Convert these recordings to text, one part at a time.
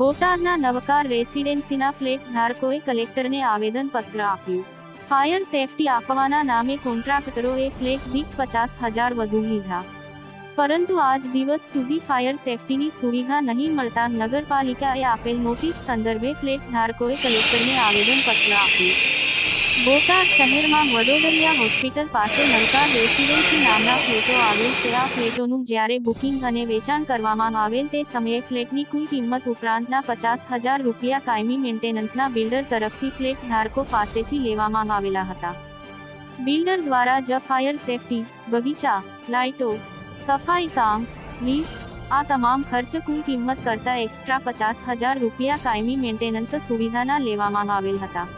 બોટાદના નવકાર રેસિડેન્સીના ફ્લેટ ધારકોએ કલેક્ટરને આવેદનપત્ર આપ્યું. ફાયર સેફટી આપવાના નામે કોન્ટ્રાક્ટરોએ ફ્લેટ દીઠ પચાસ હજાર વધુ લીધા. પરંતુ આજ દિવસ સુધી ફાયર સેફટીની સુવિધા નહીં મળતા નગરપાલિકાએ આપેલ નોટિસ સંદર્ભે ફ્લેટ ધારકોએ કલેક્ટરને આવેદનપત્ર આપ્યું. બોટાદ શહેરમાં વડોદરિયા હોસ્પિટલ પાસે નલકાર રેસિડેન્સી નામના ફ્લેટો આવેલ છે આ ફ્લેટોનું જ્યારે બુકિંગ અને વેચાણ કરવામાં આવેલ તે સમયે ફ્લેટની કુલ કિંમત ઉપરાંતના પચાસ હજાર રૂપિયા કાયમી મેન્ટેનન્સના બિલ્ડર તરફથી ફ્લેટ ધારકો પાસેથી લેવામાં આવેલા હતા. બિલ્ડર દ્વારા જ ફાયર સેફટી, બગીચા, લાઇટો, સફાઈ કામ, લિફ્ટ, આ તમામ ખર્ચ કુલ કિંમત કરતા એક્સ્ટ્રા પચાસ હજાર રૂપિયા કાયમી મેન્ટેનન્સ સુવિધાના લેવામાં આવેલ હતા.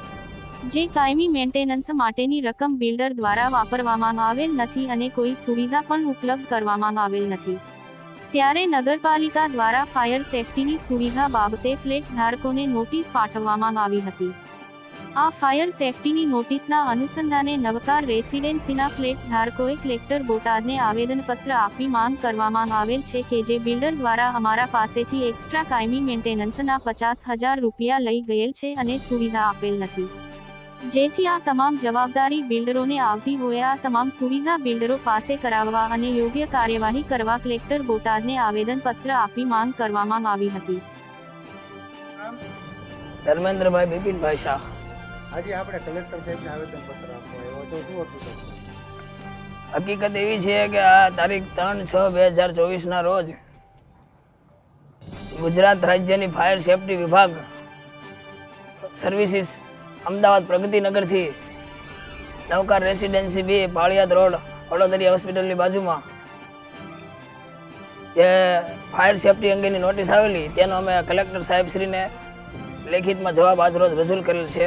જે કાયમી મેન્ટેનન્સ માટેની રકમ બિલ્ડર દ્વારા વાપરવામાં આવેલ નથી અને કોઈ સુવિધા પણ ઉપલબ્ધ કરવામાં આવેલ નથી. ત્યારે નગરપાલિકા દ્વારા ફાયર સેફટીની સુવિધા બાબતે ફ્લેટ ધારકોને નોટિસ પાઠવવામાં આવી હતી. આ ફાયર સેફટીની નોટિસના અનુસંધાને નવકાર રેસિડેન્સીના ફ્લેટ ધારકોએ કલેક્ટર બોટાદને આવેદનપત્ર આપી માંગ કરવામાં આવેલ છે કે જે બિલ્ડર દ્વારા અમારા પાસેથી એક્સ્ટ્રા કાયમી મેન્ટેનન્સના પચાસ હજાર રૂપિયા લઈ ગયેલ છે અને સુવિધા આપેલ નથી. જેથી આ તમામ જવાબદારી બિલ્ડરોને આવતી હોય આ તમામ સુવિધા બિલ્ડરો પાસે કરાવવા અને યોગ્ય કાર્યવાહી કરવા કલેક્ટર બોટાદને આવેદનપત્ર આપી માંગ કરવામાં આવી હતી. ધર્મેન્દ્રભાઈ બિપિનભાઈ શાહ. આજે આપણે કલેક્ટર સાહેબને આવેદનપત્ર આપવા આવ્યો તો શું હકીકત હકીકત એવી છે કે આ તારીખ ત્રણ છ બે હજાર ચોવીસના રોજ ગુજરાત રાજ્યની ફાયર સેફટી વિભાગ services Ahmedabad પ્રગતિનગરથી Navkar residency B Paliyad road Vadodariya હોસ્પિટલની બાજુમાં. જે ફાયર સેફટી અંગેની નોટિસ આવેલી, તેનો અમે કલેક્ટર સાહેબશ્રીને લેખિતમાં જવાબ આજરોજ રજૂ કરેલ છે.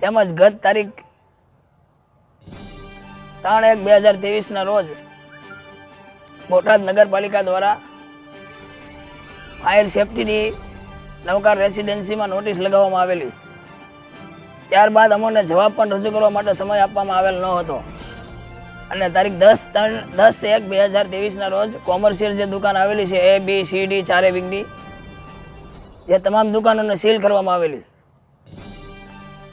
તેમજ ગત તારીખ ત્રણ એક બે હજાર ત્રેવીસના રોજ બોટાદ નગરપાલિકા દ્વારા ફાયર સેફટીની નવકાર રેસિડેન્સીમાં નોટિસ લગાવવામાં આવેલી. ત્યારબાદ અમોને જવાબ પણ રજૂ કરવા માટે સમય આપવામાં આવેલ ન હતો. અને તારીખ દસ ત્રણ દસ એક બે હજાર ત્રેવીસના રોજ કોમર્શિયલ જે દુકાન આવેલી છે, એ, બી, સી, ડી, ચારે વિંગની જે તમામ દુકાનોને સીલ કરવામાં આવેલી.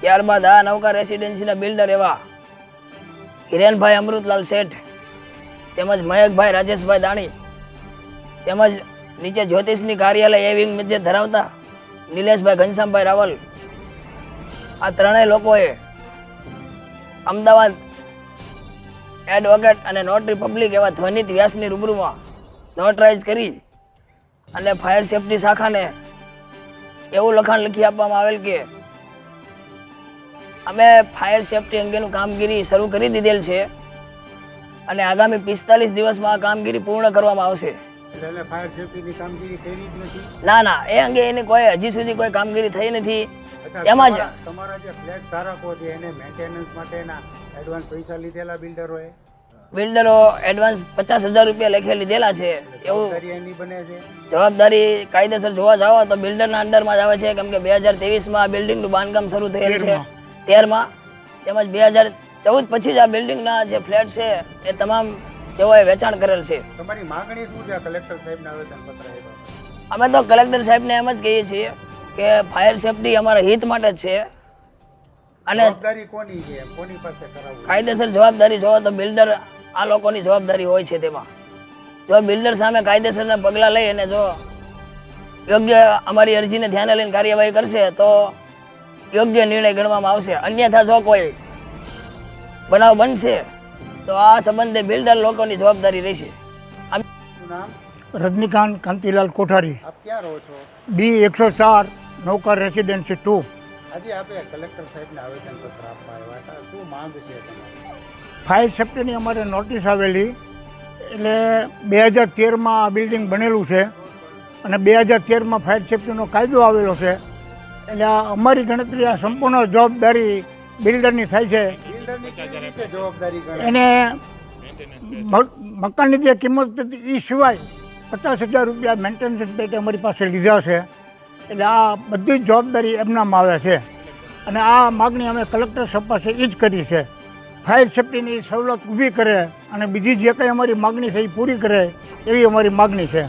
ત્યારબાદ આ નવકાર રેસિડેન્સીના બિલ્ડર એવા હિરેનભાઈ અમૃતલાલ શેઠ, તેમજ મયકભાઈ રાજેશભાઈ દાણી, તેમજ નીચે જ્યોતિષની કાર્યાલય એ વિંગ મધ્ય ધરાવતા નિલેશભાઈ ઘનશ્યામભાઈ રાવલ. આ ત્રણેય લોકોએ અમદાવાદ એડવોકેટ અને નોટરી પબ્લિક એવા ધ્વનિત વ્યાસની રૂબરૂમાં નોટરાઇઝ કરી અને ફાયર સેફટી શાખાને એવું લખાણ લખી આપવામાં આવેલ કે અમે ફાયર સેફટી અંગેનું કામગીરી શરૂ કરી દીધેલ છે અને આગામી પિસ્તાલીસ દિવસમાં આ કામગીરી પૂર્ણ કરવામાં આવશે. એટલે ફાયર સેફટીની કામગીરી કરી જ નથી. ના ના એ અંગે એની કોઈ હજી સુધી કોઈ કામગીરી થઈ નથી. એમાં જ તમારા- જે ફ્લેટ ધારકો છે એને મેન્ટેનન્સ માટેના એડવાન્સ પૈસા લીધેલા બિલ્ડરોએ બિલ્ડરો એડવાન્સ પચાસ હજાર રૂપિયા લખે લીધેલા છે. એવું જવાબદારી કાયદેસર જોવા જાવ તો બિલ્ડરના અંડરમાં જ આવે છે. કેમ કે બે હજાર તેવીસમાં આ બિલ્ડિંગનું બાંધકામ શરૂ થયેલ છે. તેરમાં? તેમજ બે હજાર ચૌદ પછી જ આ બિલ્ડિંગના જે ફ્લેટ છે એ તમામ તેઓએ વેચાણ કરેલ છે. તમારી માંગણી શું છે કલેક્ટર સાહેબને આપ્યા? અમે તો કલેક્ટર સાહેબને એમ જ કહીએ છીએ કે ફાયર સેફટી અમારા હિત માટે જ છે. અને જવાબદારી કોની છે? કોની પાસે કરાવવું? કાયદેસર જવાબદારી જોવા તો બિલ્ડર આ લોકોની જવાબદારી હોય છે તેમાં. જો બિલ્ડર સામે કાયદેસરના પગલાં લઈ અને જો યોગ્ય અમારી અરજીને ધ્યાને લઈને કાર્યવાહી કરશે તો યોગ્ય નિર્ણય ગણવામાં આવશે. અન્યથા જો કોઈ બનાવ બનશે તો આ સંબંધે બિલ્ડર લોકોની જવાબદારી રહેશે. રજનીકાંત કાંતિલાલ કોઠારી. આપ ક્યાં રહો છો? બી એકસો ચાર નૌકા રેસિડેન્સી ટુ. આજે આપે કલેક્ટર સાહેબને આવેદનપત્ર આપવા આવ્યા હતા. શું માંગ છે તમારી? ફાયર સેફ્ટીની અમારે નોટિસ આવેલી એટલે બે હજાર તેરમાં આ બિલ્ડિંગ બનેલું છે અને બે હજાર તેરમાં ફાયર સેફ્ટીનો કાયદો આવેલો છે. એટલે આ અમારી ગણતરી આ સંપૂર્ણ જવાબદારી બિલ્ડરની થાય છે. એને મકાનની જે કિંમત હતી એ સિવાય પચાસ હજાર રૂપિયા મેન્ટેનન્સ પેટે અમારી પાસે લીધા છે. એટલે આ બધી જ જવાબદારી એમનામાં આવે છે. અને આ માગણી અમે કલેક્ટર સાહેબ પાસે એ જ કરી છે. ફાયર સેફ્ટીની સવલત ઊભી કરે અને બીજી જે કંઈ અમારી માગણી છે એ પૂરી કરે એવી અમારી માગણી છે.